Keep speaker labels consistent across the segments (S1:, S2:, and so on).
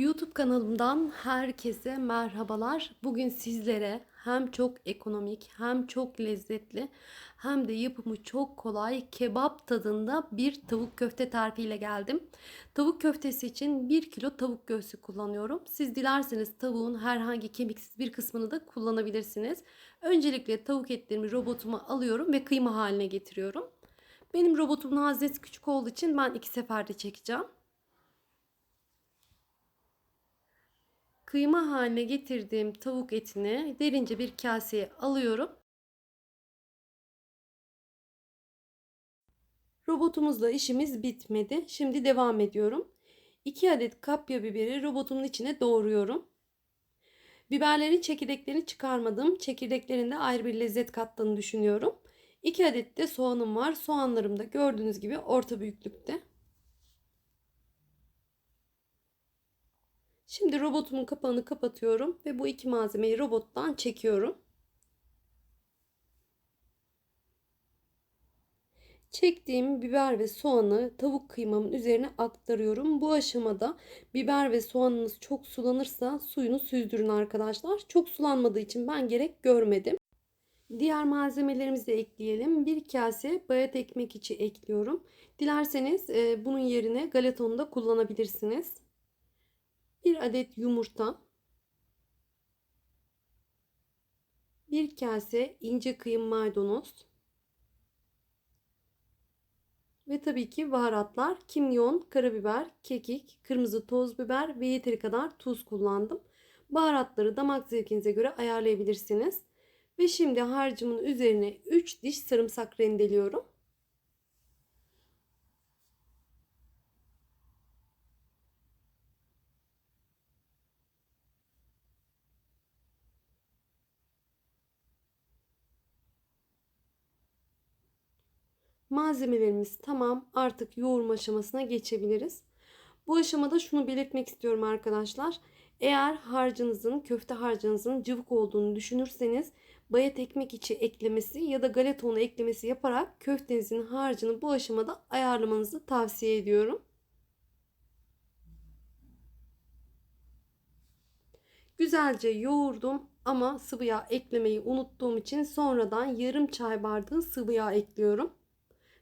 S1: YouTube kanalımdan herkese merhabalar. Bugün sizlere hem çok ekonomik hem çok lezzetli hem de yapımı çok kolay kebap tadında bir tavuk köfte tarifiyle geldim. Tavuk köftesi için 1 kilo tavuk göğsü kullanıyorum. Siz dilerseniz tavuğun herhangi kemiksiz bir kısmını da kullanabilirsiniz. Öncelikle tavuk etlerimi robotuma alıyorum ve kıyma haline getiriyorum. Benim robotumun haznesi küçük olduğu için ben iki seferde çekeceğim. Kıyma haline getirdiğim tavuk etini derince bir kaseye alıyorum. Robotumuzla işimiz bitmedi. Şimdi devam ediyorum. 2 adet kapya biberi robotumun içine doğruyorum. Biberlerin çekirdeklerini çıkarmadım. Çekirdeklerinde ayrı bir lezzet kattığını düşünüyorum. 2 adet de soğanım var. Soğanlarım da gördüğünüz gibi orta büyüklükte. Şimdi robotumun kapağını kapatıyorum ve bu iki malzemeyi robottan çekiyorum. Çektiğim biber ve soğanı tavuk kıymamın üzerine aktarıyorum. Bu aşamada biber ve soğanınız çok sulanırsa suyunu süzdürün arkadaşlar. Çok sulanmadığı için ben gerek görmedim. Diğer malzemelerimizi de ekleyelim. Bir kase bayat ekmek içi ekliyorum. Dilerseniz bunun yerine galetonu da kullanabilirsiniz. 1 adet yumurta, 1 kase ince kıyım maydanoz ve tabii ki baharatlar kimyon, karabiber, kekik, kırmızı toz biber ve yeteri kadar tuz kullandım. Baharatları damak zevkinize göre ayarlayabilirsiniz. Ve şimdi harcımın üzerine 3 diş sarımsak rendeliyorum. Malzemelerimiz tamam. Artık yoğurma aşamasına geçebiliriz. Bu aşamada şunu belirtmek istiyorum arkadaşlar. Eğer harcınızın, köfte harcınızın cıvık olduğunu düşünürseniz bayat ekmek içi eklemesi ya da galeta unu eklemesi yaparak köftenizin harcını bu aşamada ayarlamanızı tavsiye ediyorum. Güzelce yoğurdum ama sıvı yağ eklemeyi unuttuğum için sonradan yarım çay bardağı sıvı yağ ekliyorum.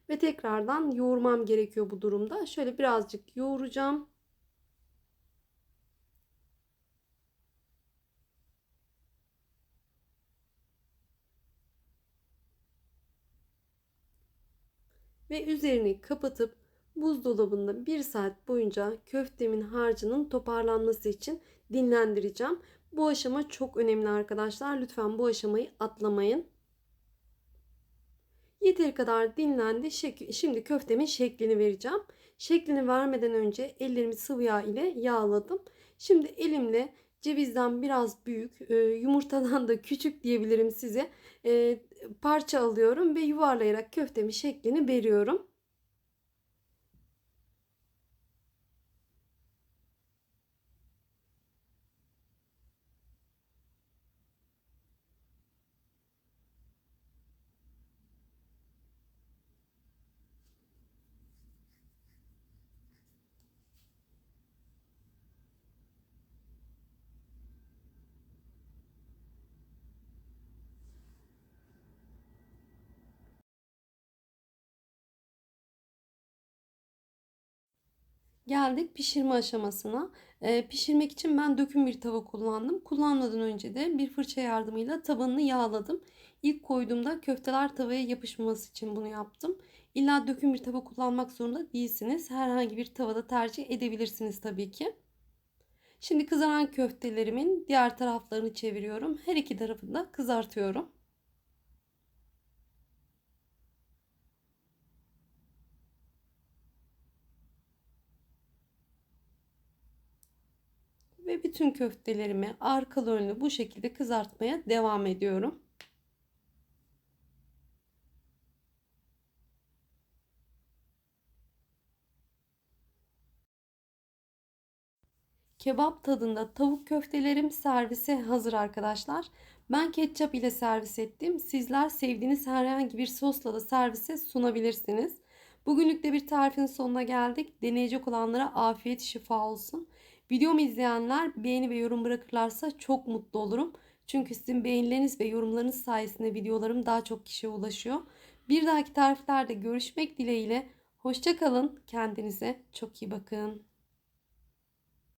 S1: Ve tekrardan yoğurmam gerekiyor bu durumda. Şöyle birazcık yoğuracağım. Ve üzerini kapatıp buzdolabında 1 saat boyunca köftemin harcının toparlanması için dinlendireceğim. Bu aşama çok önemli arkadaşlar. Lütfen bu aşamayı atlamayın. Yeteri kadar dinlendi. Şimdi köftemin şeklini vereceğim. Şeklini vermeden önce ellerimi sıvı yağ ile yağladım. Şimdi elimle cevizden biraz büyük, e, yumurtadan da küçük diyebilirim size. E, parça alıyorum ve yuvarlayarak köftemin şeklini veriyorum. Geldik pişirme aşamasına. Ee, pişirmek için ben döküm bir tava kullandım. Kullanmadan önce de bir fırça yardımıyla tabanını yağladım. İlk koyduğumda köfteler tavaya yapışmaması için bunu yaptım. İlla döküm bir tava kullanmak zorunda değilsiniz. Herhangi bir tavada tercih edebilirsiniz tabii ki. Şimdi kızaran köftelerimin diğer taraflarını çeviriyorum. Her iki tarafını da kızartıyorum. Ve bütün köftelerimi arkalı önlü bu şekilde kızartmaya devam ediyorum. Kebap tadında tavuk köftelerim servise hazır arkadaşlar. Ben ketçap ile servis ettim. Sizler sevdiğiniz herhangi bir sosla da servise sunabilirsiniz. Bugünlük de bir tarifin sonuna geldik. Deneyecek olanlara afiyet şifa olsun. Videomu izleyenler beğeni ve yorum bırakırlarsa çok mutlu olurum. Çünkü sizin beğenileriniz ve yorumlarınız sayesinde videolarım daha çok kişiye ulaşıyor. Bir dahaki tariflerde görüşmek dileğiyle. Hoşçakalın. Kendinize çok iyi bakın.